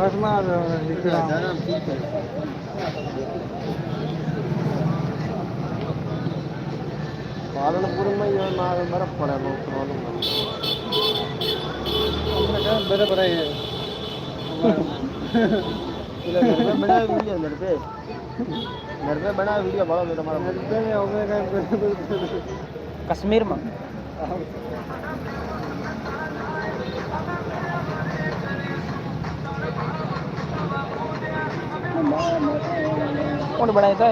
વચમાં નીકળ્યા ધરમ ઠીક છે પાલનપુરમાં ય મારે બરફ પડે બહુ ઉતરવાનું મન. અમને કહે બરાબર આવી પેલા ઘર પે બનાવે વીડિયો કોણ બનાય તો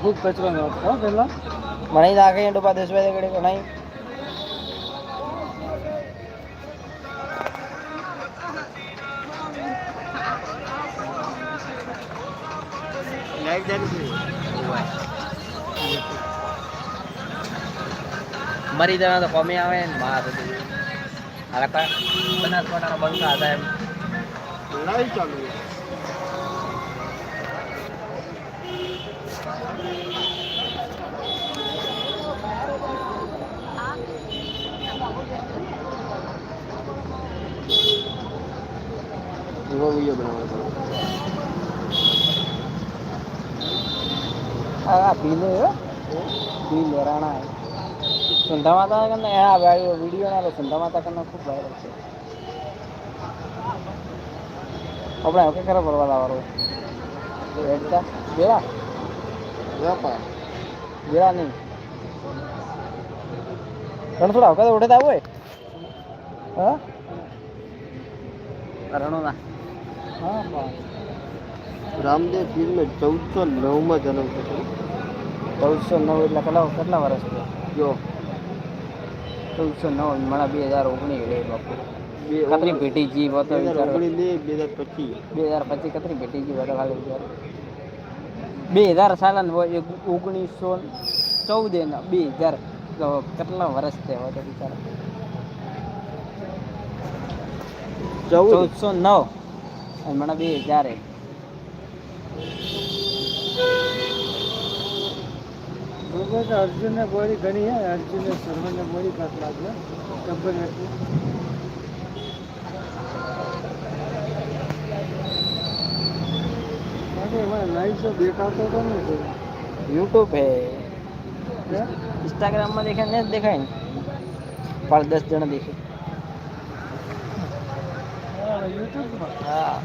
ખૂબ કચરો હતો પેલા મને નાખે ડૂબા દસ વાગે ઘડી જાય છે મરી જણા તો કોમી આવે ને માર આ કા? બનાસકાંઠાના બંકા હતા એમ. લાઈટ ચાલુ. એવો વીડિયો બનાવવાનો આ ભીલે ભીલે રાણા. સુંધા માતા કને હા ભાઈ વીડિયો ના સુંધા માતા કને ખૂબ વાયરલ છે. આપણે ઓકે ખરા પડવા લાવવાનો? એડતા બેરા વેપાર. બેરા નહીં. રણ થોડા વખત ઉઠે હોય? હા? રણોના હા બા. રામદેવ ફિલ્મે ચૌદસો નવમાં જન્મ થયો. ચૌદસો નવ એટલે કેટલા કેટલા વર્ષ થયા? જો. ચૌદસો નવ મને બે હજાર ઓગણીસ લે બાપુ. કતરી ભેટી જી બતો ઓગણીસ બે હજાર પચીસ. બે હજાર પચીસ કતરી ભેટી જી બતો ખાલી વિચારો? બે હજાર સાલ ઓગણીસો ચૌદ એના બે હજાર કેટલા વર્ષ થયા હોય વિચારો? ચૌદસો નવ. અને મને બે હજાર એક. અર્જુન ને બોડી ઘણી હે અર્જુન ને શર્મા ને બોડી કાટ લાગે ગબ્બર હતી લાઈવ તો દેખાતો તો નથી. યુટ્યુબ હે. ઇન્સ્ટાગ્રામમાં દેખાય ને દેખાય ને. પાંચ દસ જણા દેખાય હા.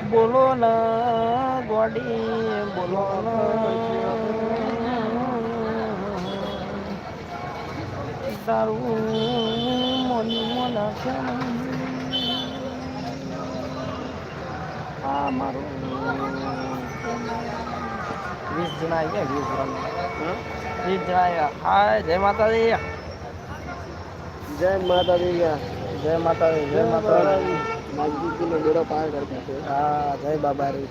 બોલો ના ગોડી બોલો તારું મોની મોના આ મારું વીસ જણા આવી ગયા વીસ જણા વીસ જણા આવ્યા હા જય માતાજી જય માતાજી જય માતાજી જય માતાજી માલજીજી નો બેડો પાર કરી દીધો હા જય બાબા રે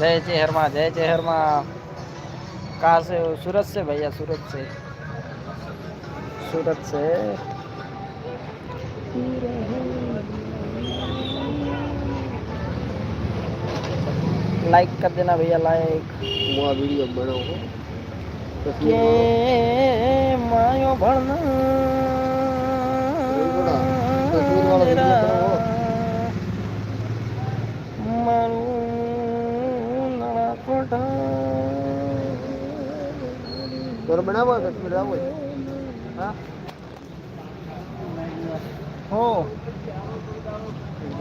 जय चेहरमा जय चेहरमा कहाँ से हो सूरत से भैया सूरत से सूरत से लाइक कर देना भैया लाइक હું આ વિડીયો બનાવું के मायो भरना બોલા, તસવીર વાળો વિડીયો બનાવો. મારું નાણા કોઠા તારે બનાવો તસવીર આવો હા હો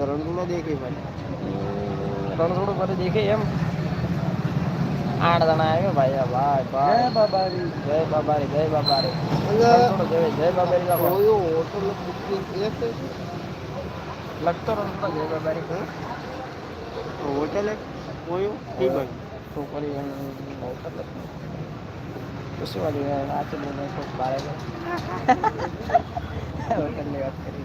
રણગુલો દેખી ભાઈ રણછોડ પર દેખે એમ. આઠ જણા આવ્યો ભાઈ ભાઈ ભાઈ. જય બાબારી. જય બાબારી જય બાબારી. જય બાબારી હોટલ લખતો રણછોડ જય બાબારી કહું. હોટલ કોયો ઠીક ભાઈ છોકરી હોટલ પછી વાળી આચે બોલે તો બારે વાત કરી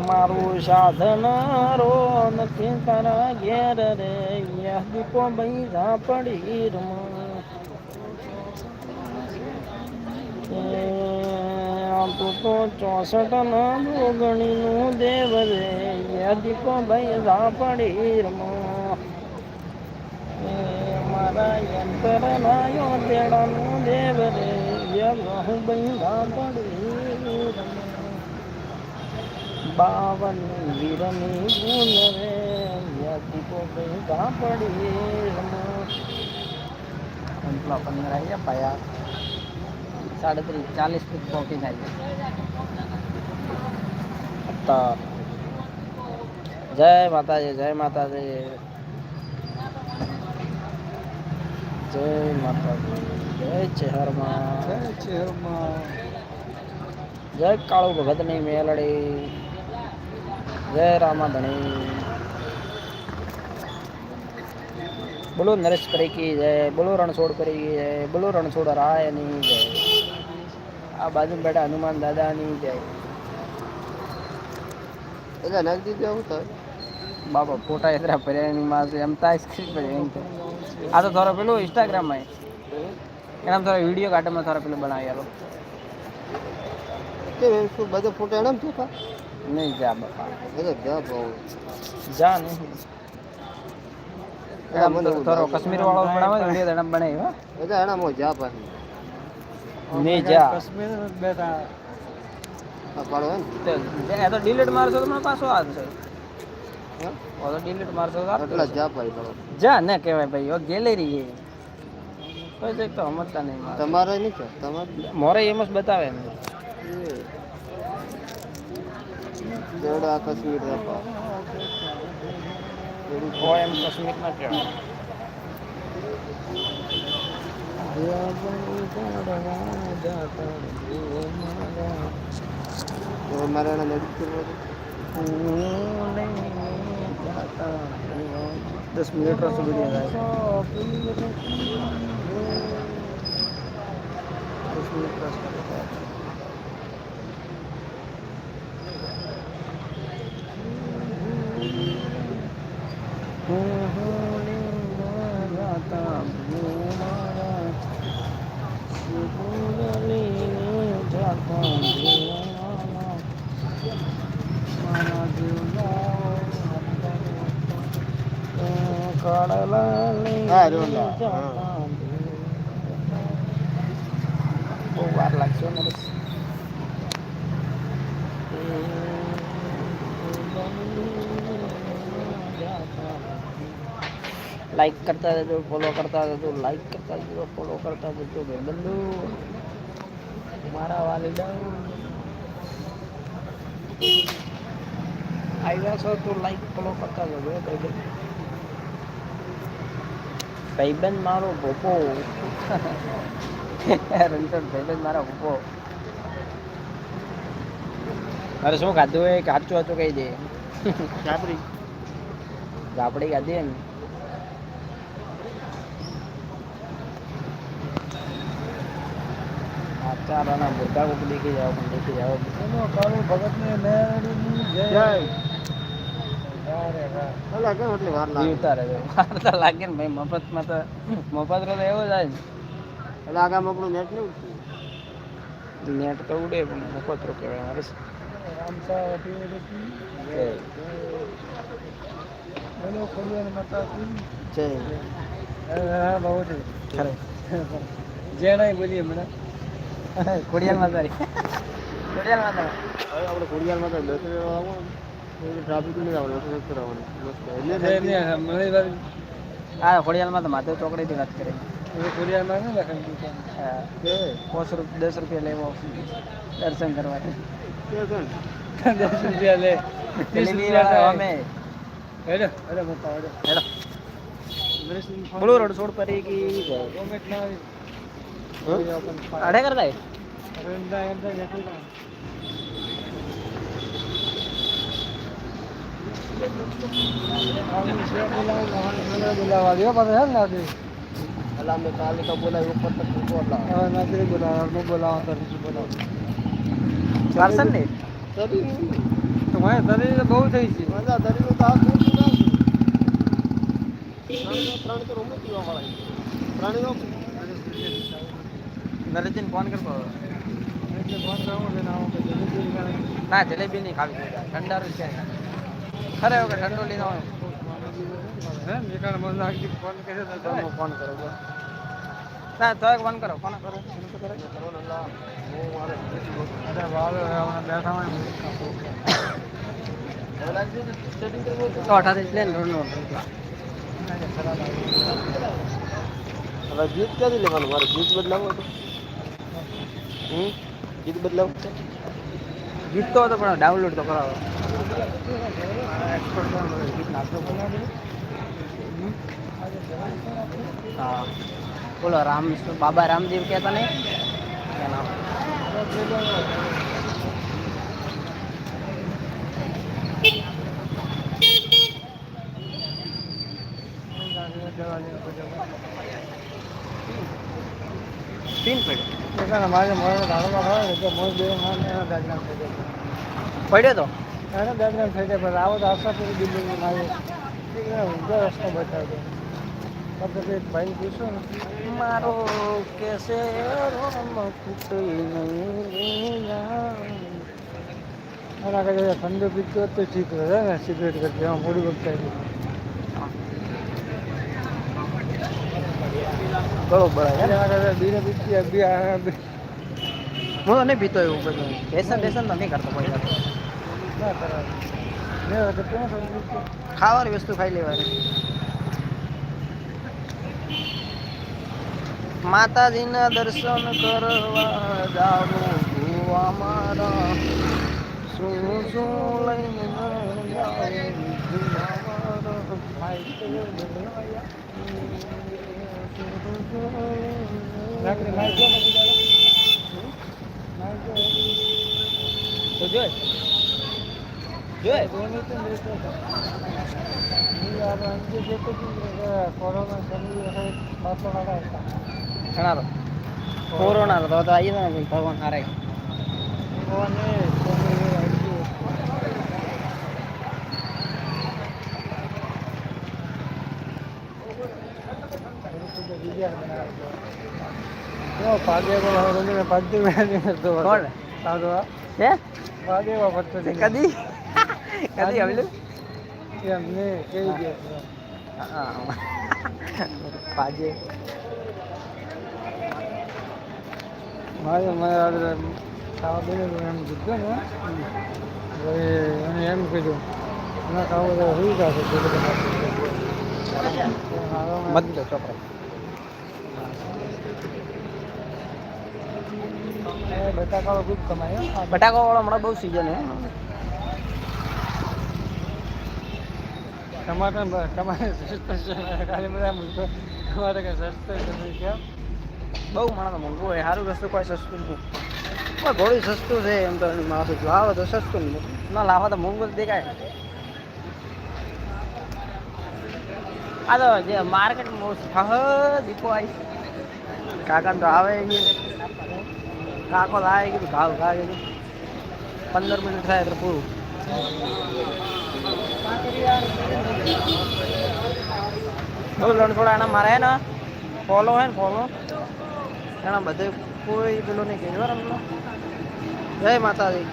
મારું સાધન રો નથી તારા ઘેર રે દીપો કો પડી તું તો ચોસઠ ના ગણીનું દેવ રે દીપો ભાઈ પડી મારા યંત્ર નાયો તેડાનું દેવ રે હું ભાઈ ઝાપડી રમો બાવન વીરની ગુણ રે યાદીકો ભાઈ ઝાપડી રમો પંચલા પંદર આવી ગયા પાયા સાડત્રીસ ચાલીસ ફૂટ પહોંચી જાય તો જય માતાજી જય માતાજી જય માતાજી જય ચેહરમાં જય કાળુ ભગતની મેલડી જય રામાધણી બોલો નરેશ કરી કી જય બોલો રણછોડ કરી કી જય બોલો રણછોડ રાયની જય. આ બાજુ બેઠા હનુમાન દાદાની જય. એટલે નાખી દીધું આવું થાય. બાપા ફોટા એતરા પર્યાની માં એમ તો આઈસ્ક્રીમ પર એમ તો આ તો થોડો પેલું ઇન્સ્ટાગ્રામમાં એના થોડા વીડિયો કાઢવામાં થોડા પેલું બનાવી આલો એમ બધા ફોટા એનામ ચોખા નહીં જા બાપા. એટલે જા બહુ. જા નહીં. એના મને લાગે. કાશ્મીર વાળો બનાવે. વીડિયો એનામાં બનાવ્યો એટલે એનામાં જા પાછી. નહીં જા. આ પાડો હે ને એ તો ડિલીટ મારશો તો મને પાછો આવશે હે? ડિલીટ મારશો તો એટલે જા પાડી પાડો. જા ને કહેવાય ભાઈ ઓ ગેલેરી છે કોઈ એક તો સમજતા નહીં મારે. તમારે નહીં કે? તમારે? મોરે એમ જ બતાવે ને દેવડા કાશ્મીર રહેવા ઓ એમ કાશ્મીર ના કહેવાય તો મારે એને નજીક કરવો છે. દસ મિનિટ રસ વીડિયો થાય દસ મિનિટ રસ બહુ વાર લાગશે ને લાઈક કરતા જજો ફોલો કરતા જજો લાઈક કરતા જજો ફોલો કરતા જજો ભાઈબંધુ મારા વાલીડા આવ્યા છો તો લાઈક ફોલો કરતા જજો ભાઈબંધ ભાઈબંધ મારો ભોપો. રણછોડ ભાઈબંધ મારો ભોપો. અરે શું ખાધું હોય? કાચું હતું કહી દે. ચાપડી ગાપડી ખાધી ને આચારાના ભૂકા ઉપર દેખી જાવ પણ દેખી જાવ ભગતને જય. કેમ એટલી વાર લાગે. જીવતા રહે વાર તો લાગે ને ભાઈ મફતમાં તો મફત તો એવો જાય ને. એટલે આગામ આપણું નેટ નહીં ઉઠતું નેટ તો ઉડે પણ મફત રો કહેવાય મારે ખોડિયાલ માતા ખોડિયાલ માતા આપણે ખોડિયારમાં તો દસ ટ્રાફિક આવવાનું મસ્ત. એટલે હા ખોડિયાલમાં તો માધવ ચોકડીથી વાત કરે. હા. કે પાંચ રૂપિયા દસ રૂપિયા લેવો દર્શન કરવા દસ રૂપિયા ને વાળા અમે હેડો બોલો રોડ છોડ પર કી અડે કરતા અલા મેં કાલે તો બોલાવ્યું ઉપર તક બોલા પાર્સલ ને તરી બહુ થઈ છે મજા તરીનું તો આ શું શું ના ત્રણ ત્રણ તો રૂમ પીવા વાળા ત્રણેય નરેશજીને ફોન કરવો ના જલેબી નહીં ખાવી ઠંડારું છે ખરે વગર ઠંડો લઈને આવો. ફોન કરો. ના તો એક ફોન કરો ફોન કરો. એનું તો કરો. તો અઠાવીસ લે ને રોડ હવે ગીત ક્યાંથી લેવાનું? મારે ગીત બદલાવું તો હમ? ગીત બદલાવું છે ગીત તો હતો પણ ડાઉનલોડ તો કરાવો. हाँ, बोलो राम बाबा रामदेव कहता नहीं? क्या तो। ગીત નાખો હા બોલો રામ બાબા રામદેવ કહેતા નહીં એના તીન પડ્યો પડ્યો તો મારો કેસે ખૂટે નહીં ઠંડુ પીતો તો ઠીક રહે ને, સિગરેટ કરતી, એમાં મોડી વખતે બરોબર છે. બીને પીતી બી હું નહીં પીતો એવું બધું. વ્યસન વ્યસન તો નહીં કરતો કોઈ ખાવાની વસ્તુ ખાઈ લેવાની. માતાજીના દર્શન કરવા જાવું જોવા મારા શું શું લઈને જો પછી. તો જોઈ જોઈ ધોની તો નહીં તો. ઈ આપણે અંગે જે તો કીધું કે કોરોના શનિ વખત વાળા હવે કદી આવેલું એમ ને કેવી ગયા પાજે મારે મારે ખાવા બેને એમ કીધું ને હવે એને એમ કીધું ના ખાવા તો હોઈ જશે બધા મત છોકરો કમાય હો. બટાકા વાળો હમણાં બહુ સીઝન હે સસ્તો છે. ખાલી બધા મૂકો. તમારે કે સસ્તો તમે કેમ? બહુ માણસ મોંઘું હોય. સારું વસ્તુ કોઈ સસ્તું નહીં. પણ ઘોડી સસ્તું છે એમ તો માણસો લાવો તો સસ્તું ના, લાવે તો મોંઘું તો દેખાય. આ તો જે માર્કેટ દીપો આવી. કાકા તો આવે કાકો તો કીધું ઘાવ ખાવે પંદર મિનિટ થાય એટલે પૂરું. બહુ લણછોડા એના મારે ને? ફોલો હે ને ફોલો એના બધે કોઈ પેલો નહીં કહેવાય જય માતાજી.